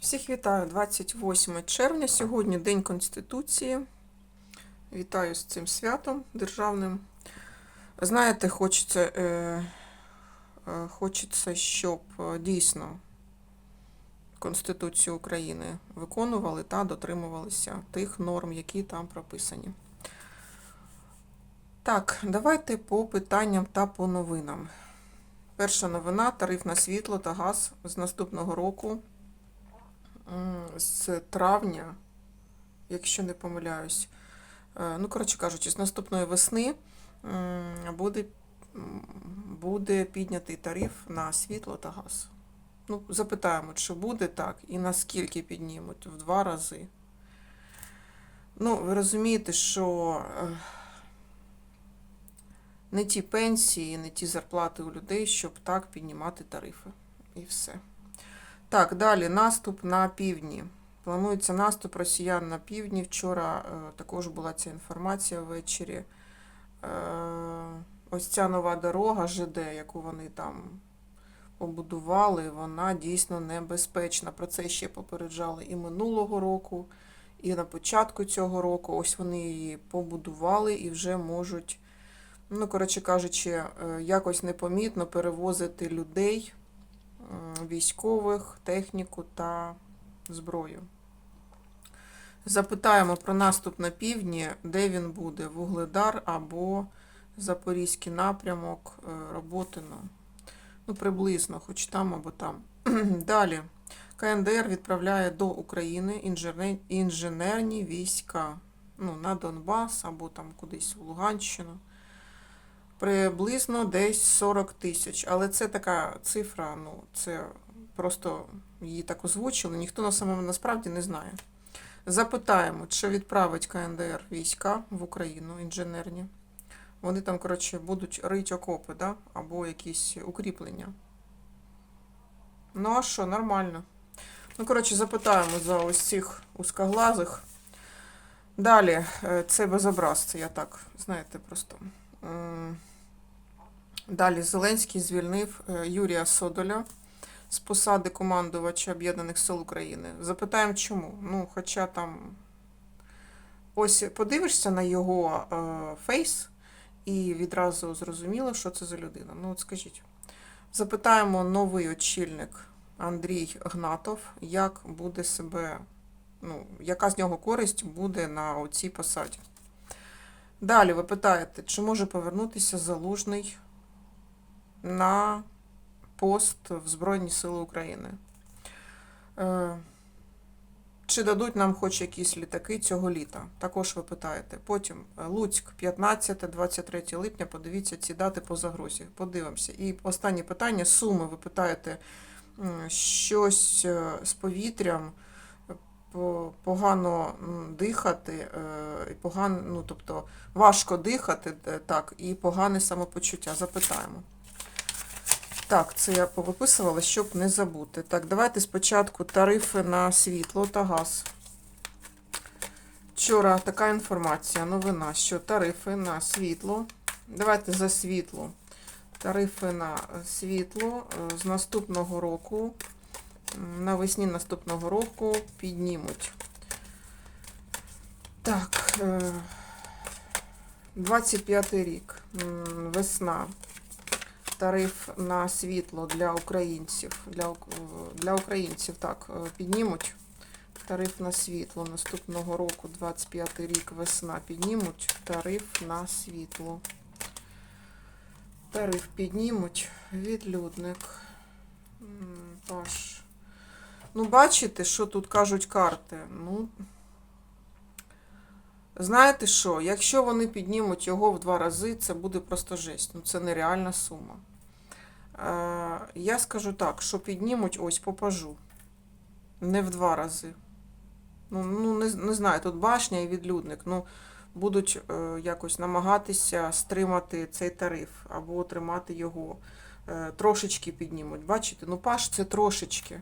Всіх вітаю 28 червня. Сьогодні День Конституції. Вітаю з цим святом державним. Знаєте, хочеться, е, е, хочеться, щоб е, дійсно Конституцію України виконували та дотримувалися тих норм, які там прописані. Так, давайте по питанням та по новинам. Перша новина тариф на світло та газ з наступного року з травня, якщо не помиляюсь, е, ну, коротше кажучи, з наступної весни буде, буде піднятий тариф на світло та газ. Ну, запитаємо, чи буде так і наскільки піднімуть? В два рази. Ну, ви розумієте, що е, не ті пенсії, не ті зарплати у людей, щоб так піднімати тарифи. І все. Так, далі наступ на півдні. Планується наступ росіян на півдні. Вчора е, також була ця інформація ввечері. Е, ось ця нова дорога ЖД, яку вони там побудували, вона дійсно небезпечна. Про це ще попереджали і минулого року, і на початку цього року. Ось вони її побудували і вже можуть, ну, коротше кажучи, е, якось непомітно перевозити людей військових, техніку та зброю. Запитаємо про наступ на півдні, де він буде: Вугледар або Запорізький напрямок е, Роботино. Ну, приблизно, хоч там або там. Далі. КНДР відправляє до України інженерні війська ну, на Донбас або там кудись в Луганщину приблизно десь 40 тисяч. Але це така цифра, ну, це просто її так озвучили, ніхто на самому насправді не знає. Запитаємо, чи відправить КНДР війська в Україну інженерні. Вони там, коротше, будуть рить окопи, да? або якісь укріплення. Ну, а що, нормально. Ну, коротше, запитаємо за ось цих узкоглазих. Далі, е, це безобраз, це я так, знаєте, просто. Далі Зеленський звільнив е, Юрія Содоля з посади командувача Об'єднаних сил України. Запитаємо, чому. Ну, хоча там ось подивишся на його е, фейс і відразу зрозуміло, що це за людина. Ну, от скажіть. Запитаємо новий очільник Андрій Гнатов, як буде себе, ну, яка з нього користь буде на цій посаді. Далі ви питаєте, чи може повернутися залужний на пост в Збройні Сили України? Е, Чи дадуть нам хоч якісь літаки цього літа? Також ви питаєте. Потім е, Луцьк, 15-23 липня. Подивіться ці дати по загрозі. Подивимося. І останнє питання: суми. Ви питаєте щось е, з повітрям. Погано дихати, погано, ну тобто важко дихати, так, і погане самопочуття. Запитаємо. Так, це я повиписувала, щоб не забути. Так, давайте спочатку тарифи на світло та газ. Вчора така інформація, новина, що тарифи на світло. Давайте за світло. Тарифи на світло е, з наступного року, навесні наступного року піднімуть. Так, е, 25 рік, весна тариф на світло для українців. Для, для українців так е, піднімуть. Тариф на світло наступного року, 25 рік, весна, піднімуть тариф на світло. Тариф піднімуть. Відлюдник. Паш. Ну, бачите, що тут кажуть карти? Ну, знаєте що? Якщо вони піднімуть його в два рази, це буде просто жесть. Ну, це нереальна сума. Я скажу так, що піднімуть ось по пажу. Не в два рази. Ну, ну не, не знаю, тут башня і відлюдник. Ну, будуть е, якось намагатися стримати цей тариф або тримати його. Е, трошечки піднімуть. Бачите? Ну, паш це трошечки.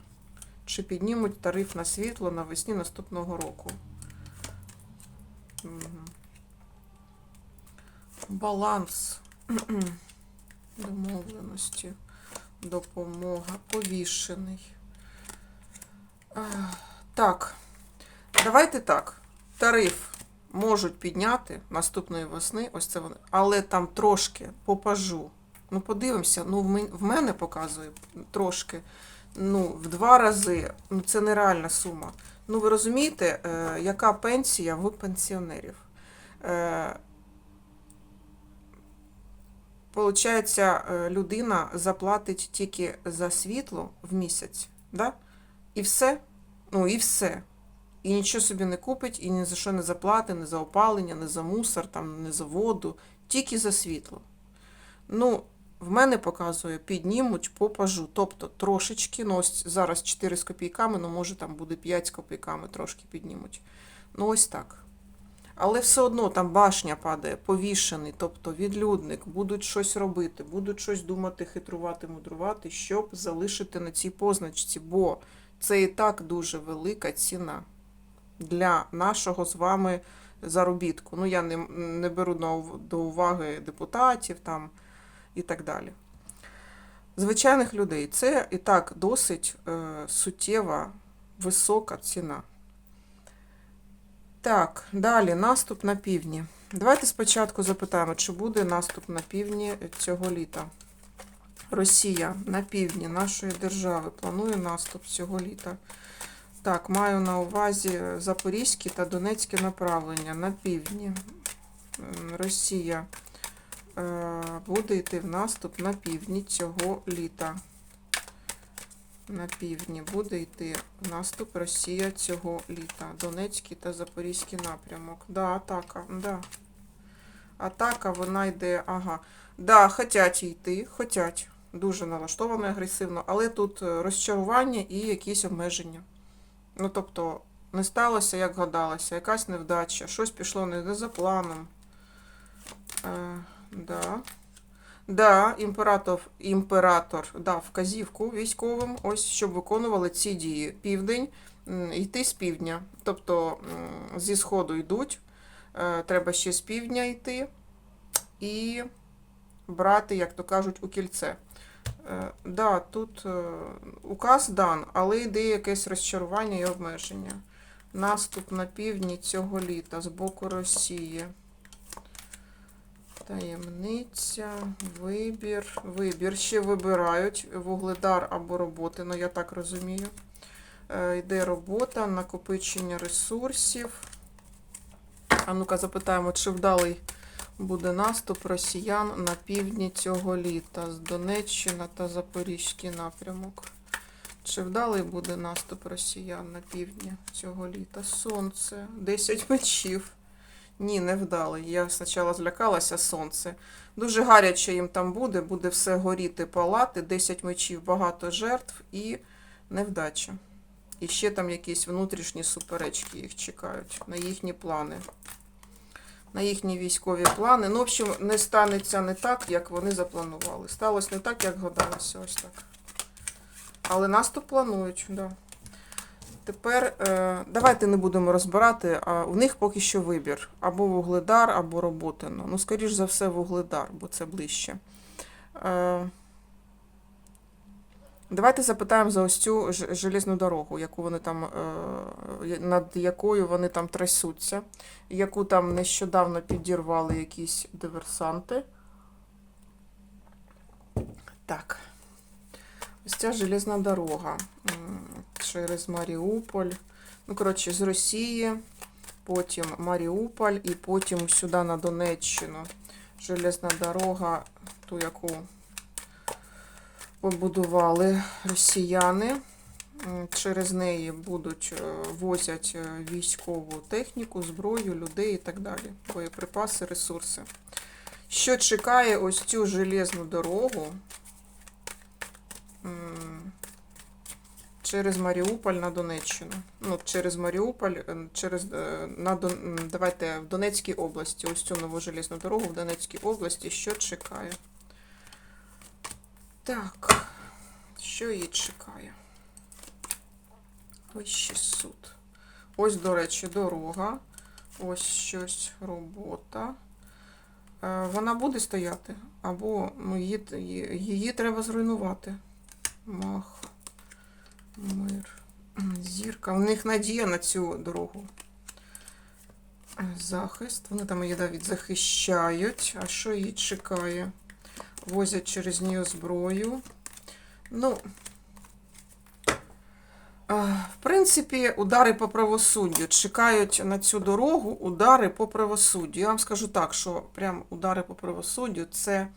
Чи піднімуть тариф на світло навесні наступного року. Мгм. Баланс домовленості, допомога, повішений. Е, Так, давайте так. Тариф можуть підняти наступної весни, ось це вони, але там трошки по пажу. Ну, подивимося, ну в мене показує трошки. Ну, в два рази. Ну, це нереальна сума. Ну, ви розумієте, е, яка пенсія в пенсіонерів? Получається, е, людина заплатить тільки за світло в місяць, да? і все. Ну, і все. І нічого собі не купить, і ні за що не заплатить, ні за опалення, ні за мусор, там, ні за воду, тільки за світло. Ну, в мене показує, піднімуть по пажу. Тобто трошечки, ну ось зараз 4 з копійками, ну може там буде 5 з копійками, трошки піднімуть. Ну ось так. Але все одно там башня падає, повішений, тобто відлюдник, будуть щось робити, будуть щось думати, хитрувати, мудрувати, щоб залишити на цій позначці, бо це і так дуже велика ціна для нашого з вами заробітку. Ну, я не, не беру до уваги депутатів там і так далі. Звичайних людей це і так досить е, суттєва, висока ціна. Так, далі наступ на півдні. Давайте спочатку запитаємо, чи буде наступ на півдні цього літа. Росія на півдні нашої держави планує наступ цього літа. Так, маю на увазі Запорізьке та Донецьке направлення на півдні. Росія е, буде йти в наступ на півдні цього літа. На півдні буде йти наступ Росія цього літа. Донецький та Запорізький напрямок. Да, атака. Да. Атака, вона йде. Ага. Да, хотять йти, хотять. Дуже налаштовано агресивно, але тут е, розчарування і якісь обмеження. Ну, тобто, не сталося, як гадалося, якась невдача, щось пішло не, за планом. Е, да. Да, імператор, імператор дав вказівку військовим, ось щоб виконували ці дії. Південь, йти з півдня. Тобто зі сходу йдуть, е, треба ще з півдня йти і брати, як то кажуть, у кільце. Е, Да, тут е, указ дан, але йде якесь розчарування і обмеження. Наступ на півдні цього літа з боку Росії. Таємниця, вибір, вибір. Ще вибирають вугледар або роботи, ну я так розумію. Е, Йде робота, накопичення ресурсів. А ну-ка запитаємо, чи вдалий буде наступ росіян на півдні цього літа з Донеччина та Запорізький напрямок. Чи вдалий буде наступ росіян на півдні цього літа? Сонце, 10 мечів. Ні, не вдалий. Я спочатку злякалася сонце. Дуже гаряче їм там буде, буде все горіти, палати, 10 мечів, багато жертв і невдача. І ще там якісь внутрішні суперечки їх чекають на їхні плани. На їхні військові плани. Ну, в общем, не станеться не так, як вони запланували. Сталося не так, як гадалося. Ось так. Але наступ планують, да. Тепер е, давайте не будемо розбирати, а у них поки що вибір. Або вугледар, або роботино. Ну, скоріш за все, вугледар, бо це ближче. Е, давайте запитаємо за ось цю железну дорогу, яку вони там, е, над якою вони там трясуться, яку там нещодавно підірвали якісь диверсанти. Так. Ось ця железна дорога через Маріуполь. Ну, коротше, з Росії, потім Маріуполь і потім сюди на Донеччину. Железна дорога, ту, яку побудували росіяни. Через неї будуть е, возять е, військову техніку, зброю, людей і так далі. Боєприпаси, ресурси. Що чекає ось цю железну дорогу? Через Маріуполь на Донеччину. Ну, через Маріуполь, е, через е, на давайте в Донецькій області. Ось цю нову железну дорогу в Донецькій області. Що чекає? Так, що її чекає? Ще суд. Ось, до речі, дорога. Ось щось робота. Е, Вона буде стояти, або ну, її, її треба зруйнувати. Мах. Мир. Зірка. У них надія на цю дорогу. Захист. Вони там її навіть захищають. А що її чекає? Возять через нього зброю. Ну, в принципі, удари по правосуддю. Чекають на цю дорогу удари по правосуддю. Я вам скажу так, що прям удари по правосуддю це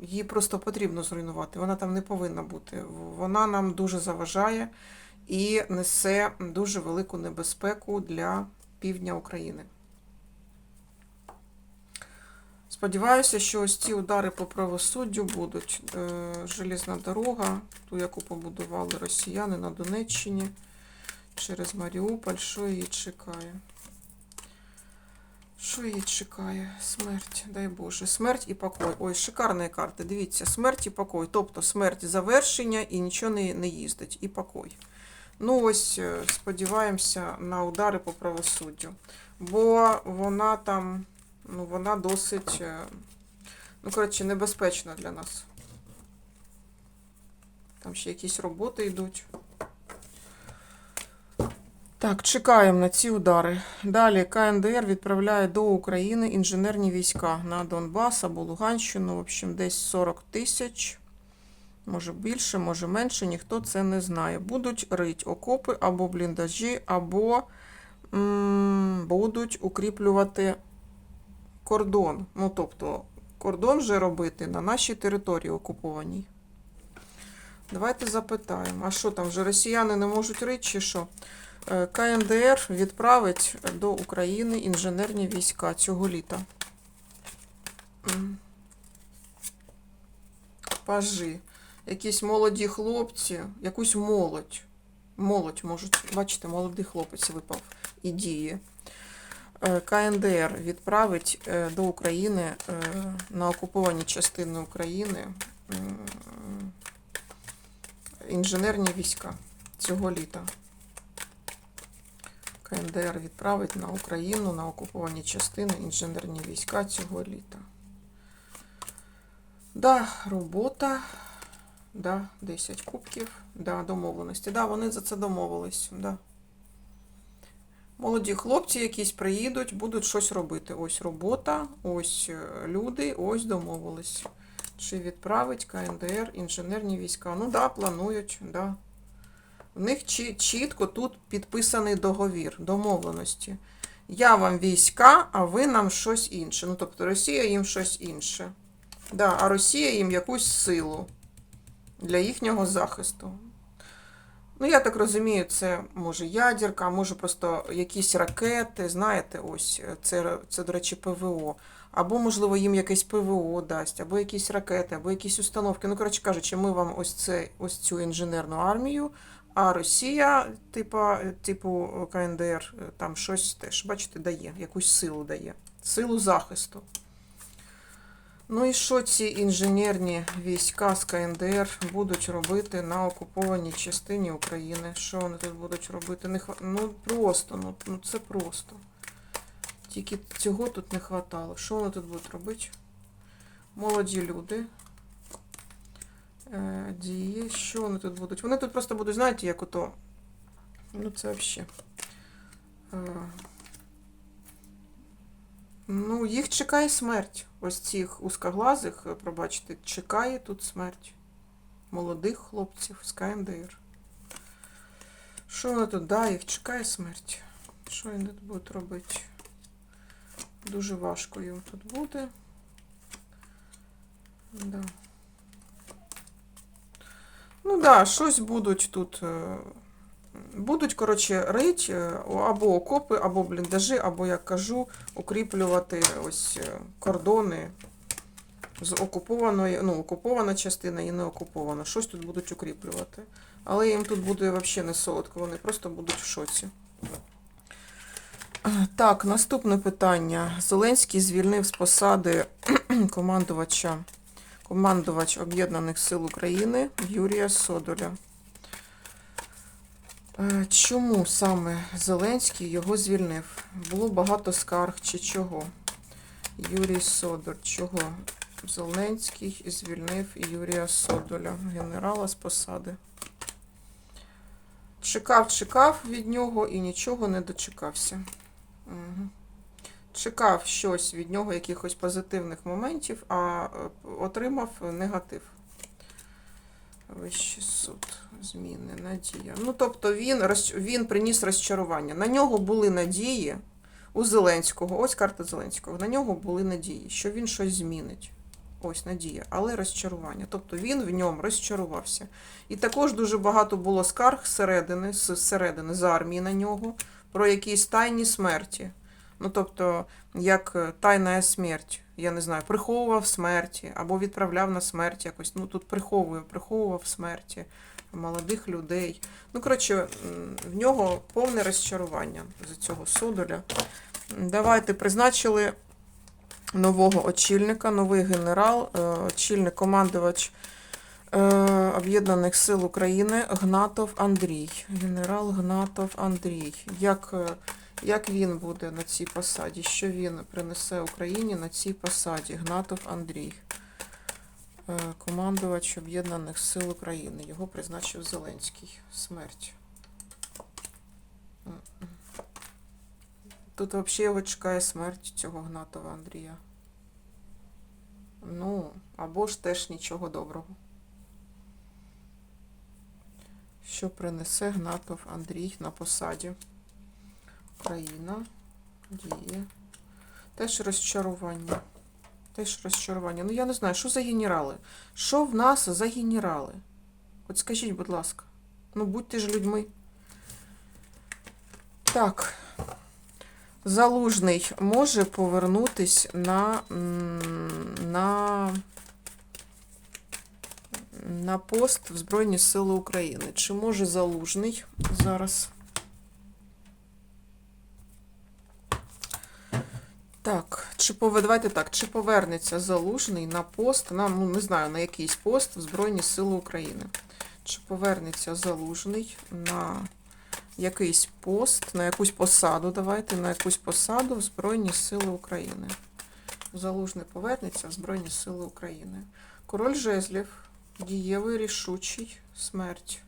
її просто потрібно зруйнувати. Вона там не повинна бути. Вона нам дуже заважає і несе дуже велику небезпеку для півдня України. Сподіваюся, що ось ці удари по правосуддю будуть. Е, Желізна дорога, ту, яку побудували росіяни на Донеччині через Маріуполь, що її чекає? Що її чекає? Смерть, дай Боже. Смерть і покой. Ой, шикарні карти. Дивіться, смерть і покой. Тобто смерть завершення і нічого не, не їздить. І покой. Ну, ось е, сподіваємося на удари по правосуддю. Бо вона там, ну, вона досить, е, ну, коротше, небезпечна для нас. Там ще якісь роботи йдуть. Так, чекаємо на ці удари. Далі КНДР відправляє до України інженерні війська на Донбас або Луганщину. В общем, десь 40 тисяч. Може більше, може менше, ніхто це не знає. Будуть рить окопи або бліндажі, або м, будуть укріплювати кордон. Ну, тобто, кордон вже робити на нашій території окупованій. Давайте запитаємо, а що там вже росіяни не можуть рити, чи що? Е, КНДР відправить до України інженерні війська цього літа. Пажи. Якісь молоді хлопці, якусь молодь. Молодь можуть, бачите, молодий хлопець випав і діє. Е, КНДР відправить е, до України на окуповані частини України інженерні війська цього літа. КНДР відправить на Україну на окуповані частини інженерні війська цього літа. Да, робота. Да, 10 кубків. Да, домовленості. Да, вони за це домовились. Да. Молоді хлопці якісь приїдуть, будуть щось робити. Ось робота, ось е, люди, ось домовились. Чи відправить КНДР інженерні війська? Ну да, планують, да. В них чітко тут підписаний договір, домовленості. Я вам війська, а ви нам щось інше. Ну, тобто Росія їм щось інше. Да, а Росія їм якусь силу для їхнього захисту. Ну, я так розумію, це може ядерка, може просто якісь ракети, знаєте, ось це, це, до речі, ПВО. Або, можливо, їм якесь ПВО дасть, або якісь ракети, або якісь установки. Ну, коротше кажучи, ми вам ось це, ось цю інженерну армію, а Росія, типа, типу КНДР, там щось теж, бачите, дає, якусь силу дає. Силу захисту. Ну і що ці інженерні війська з КНДР будуть робити на окупованій частині України? Що вони тут будуть робити? Не хва... Ну просто, ну, ну це просто. Тільки цього тут не хватало. Що вони тут будуть робити? Молоді люди. Е, дії. Що вони тут будуть? Вони тут просто будуть, знаєте, як ото. Ну, це взагалі. Е, Ну, їх чекає смерть. Ось цих узкоглазих, е, пробачте, чекає тут смерть. Молодих хлопців з КНДР. Що вони тут? Да, їх чекає смерть. Що вони тут будуть робити? Дуже важко їм тут буде. Да. Ну да, щось будуть тут. е, Будуть, коротше, рить е, або окопи, або бліндажі, або, як кажу, укріплювати ось е, кордони з окупованої, ну, окупована частина і не окупована. Щось тут будуть укріплювати. Але їм тут буде взагалі не солодко, вони просто будуть в шоці. Так, наступне питання. Зеленський звільнив з посади командувача, командувач Об'єднаних сил України Юрія Содоля. Е, Чому саме Зеленський його звільнив? Було багато скарг чи чого? Юрій Содор. Чого? Зеленський звільнив Юрія Содоля, генерала з посади. Чекав, чекав від нього і нічого не дочекався. Угу. Чекав щось від нього, якихось позитивних моментів, а е, отримав негатив. Вищий суд, зміни, надія. Ну, тобто він, він приніс розчарування. На нього були надії у Зеленського. Ось карта Зеленського. На нього були надії, що він щось змінить. Ось надія, але розчарування. Тобто він в ньому розчарувався. І також дуже багато було скарг зсередини, з середини, з армії на нього, про якісь тайні смерті. Ну, тобто, як е, тайна смерть, я не знаю, приховував смерті або відправляв на смерть якось. Ну, тут приховує, приховував смерті молодих людей. Ну, коротше, в нього повне розчарування з цього судоля. Давайте призначили нового очільника, новий генерал, е, очільник, командувач е, Об'єднаних сил України Гнатов Андрій. Генерал Гнатов Андрій. Як, як він буде на цій посаді? Що він принесе Україні на цій посаді? Гнатов Андрій. Е, Командувач Об'єднаних сил України. Його призначив Зеленський. Смерть. Тут взагалі його чекає смерть цього Гнатова Андрія. Ну, або ж теж нічого доброго. Що принесе Гнатов Андрій на посаді? Україна. Діє. Теж розчарування. Теж розчарування. Ну, я не знаю, що за генерали? Що в нас за генерали? От скажіть, будь ласка. Ну, будьте ж людьми. Так. Залужний може повернутись на, на, на пост в Збройні Сили України. Чи може залужний зараз? Так, чи давайте так, чи повернеться залужний на пост, на, ну не знаю, на якийсь пост в Збройні Сили України? Чи повернеться залужний на якийсь пост, на якусь посаду, давайте, на якусь посаду в Збройні Сили України. Залужний повернеться в Збройні Сили України. Король жезлів, дієвий, рішучий, смерть.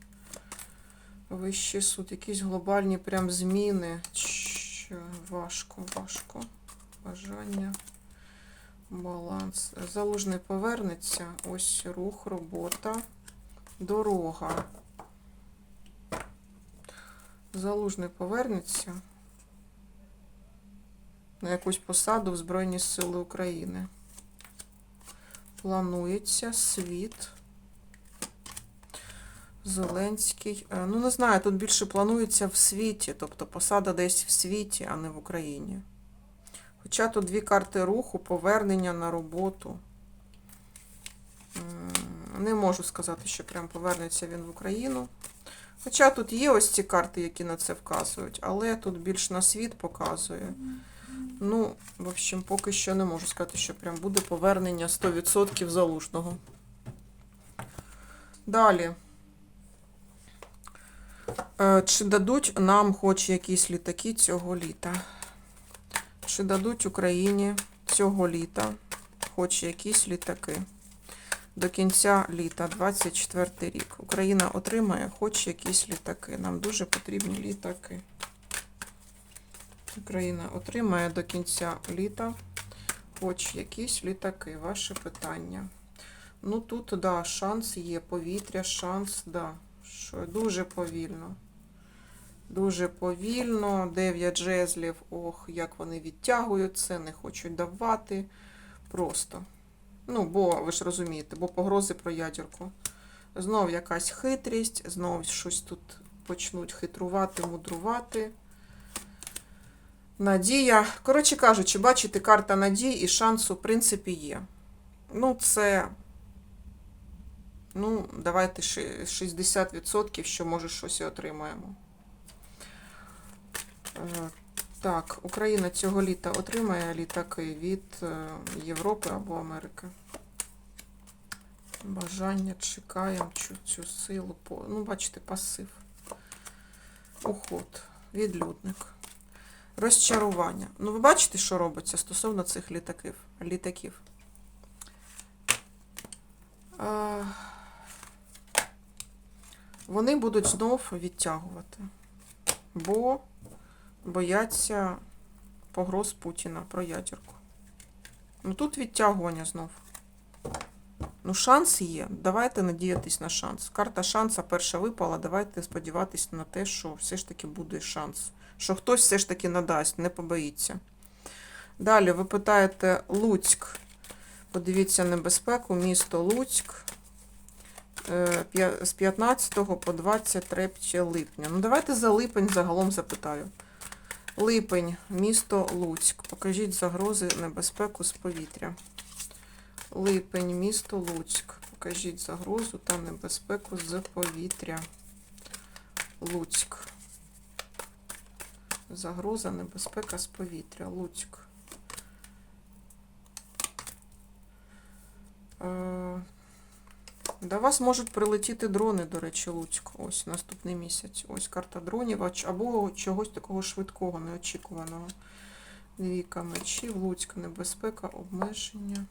Вищий суд, якісь глобальні прям зміни. Важко, важко. Бажання. Баланс. Залужний повернеться. Ось рух, робота, дорога. Залужний повернеться на якусь посаду в Збройні Сили України. Планується світ. Зеленський. Е, Ну, не знаю, тут більше планується в світі, тобто посада десь в світі, а не в Україні. Хоча тут дві карти руху, повернення на роботу. Не можу сказати, що прям повернеться він в Україну. Хоча тут є ось ці карти, які на це вказують, але тут більш на світ показує. Ну, в общем, поки що не можу сказати, що прям буде повернення 100% залужного. Далі. Е, Чи дадуть нам хоч якісь літаки цього літа? Чи дадуть Україні цього літа хоч якісь літаки? До кінця літа, 24 рік. Україна отримає хоч якісь літаки. Нам дуже потрібні літаки. Україна отримає до кінця літа хоч якісь літаки. Ваше питання. Ну тут, да, шанс є. Повітря, шанс, да. Що дуже повільно. Дуже повільно. 9 жезлів. Ох, як вони відтягують це, не хочуть давати. Просто. Ну, бо ви ж розумієте, бо погрози про ядерку. Знов якась хитрість, знов щось тут почнуть хитрувати, мудрувати. Надія. Коротше кажучи, бачите, карта надії і шансу, в принципі, є. Ну, це. Ну, давайте 60%, що може щось і отримаємо. Е, Так, Україна цього літа отримає літаки від е, Європи або Америки. Бажання чекаємо цю, цю силу. Ну, бачите, пасив. Уход. Відлюдник. Розчарування. Ну, ви бачите, що робиться стосовно цих літаків. літаків. А, Вони будуть знов відтягувати, бо бояться погроз Путіна про ядерку. Ну тут відтягування знов. Ну, шанс є. Давайте надіятись на шанс. Карта шанса перша випала. Давайте сподіватися на те, що все ж таки буде шанс. Що хтось все ж таки надасть, не побоїться. Далі ви питаєте Луцьк. Подивіться небезпеку, місто Луцьк. е, З 15 по 23 липня. Ну, давайте за липень загалом запитаю. Липень, місто Луцьк. Покажіть загрози небезпеку з повітря. Липень, місто Луцьк. Покажіть загрозу та небезпеку з повітря. Луцьк. Загроза, небезпека з повітря. Луцьк. До вас можуть прилетіти дрони, до речі, Луцьк. Ось наступний місяць. Ось карта дронів, або чогось такого швидкого, неочікуваного. Двійка мечів, Луцьк, небезпека, обмеження.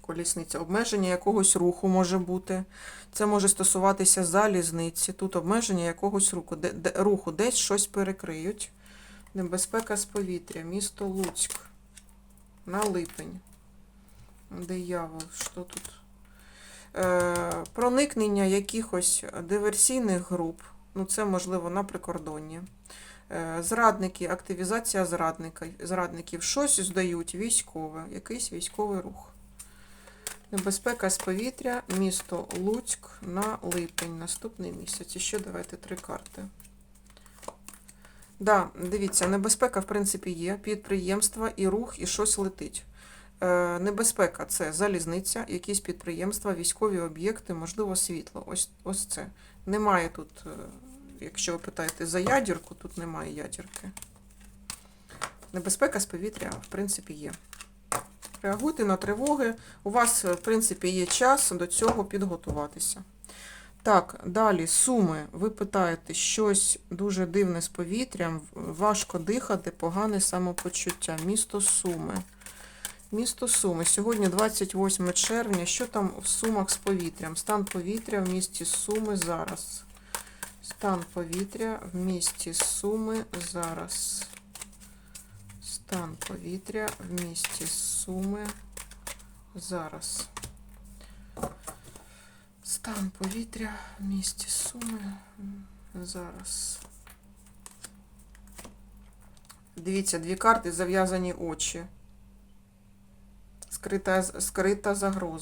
Колісниця. Обмеження якогось руху може бути. Це може стосуватися залізниці. Тут обмеження якогось руху. Де, де, руху. Десь щось перекриють. Небезпека з повітря. Місто Луцьк. На липень. Диявол. Що тут? Е, проникнення якихось диверсійних груп. Ну, це можливо на прикордонні. Е, Зрадники, активізація зрадника, зрадників. Щось здають військове, якийсь військовий рух. Небезпека з повітря, місто Луцьк на липень, наступний місяць. І ще давайте три карти. Да, дивіться, небезпека, в принципі, є. Підприємства і рух, і щось летить. Е, небезпека це залізниця, якісь підприємства, військові об'єкти, можливо, світло. Ось, ось це. Немає тут, е, якщо ви питаєте за ядерку, тут немає ядерки. Небезпека з повітря, в принципі, є. Реагуйте на тривоги. У вас, в принципі, є час до цього підготуватися. Так, далі суми. Ви питаєте, щось дуже дивне з повітрям, важко дихати, погане самопочуття. Місто Суми. Місто Суми. Сьогодні 28 червня. Що там в Сумах з повітрям? Стан повітря в місті Суми зараз. Стан повітря в місті Суми зараз. Стан повітря в місті Суми зараз. Стан повітря в місті Суми зараз. Дивіться, дві карти зав'язані очі. Скрита, скрита загроза.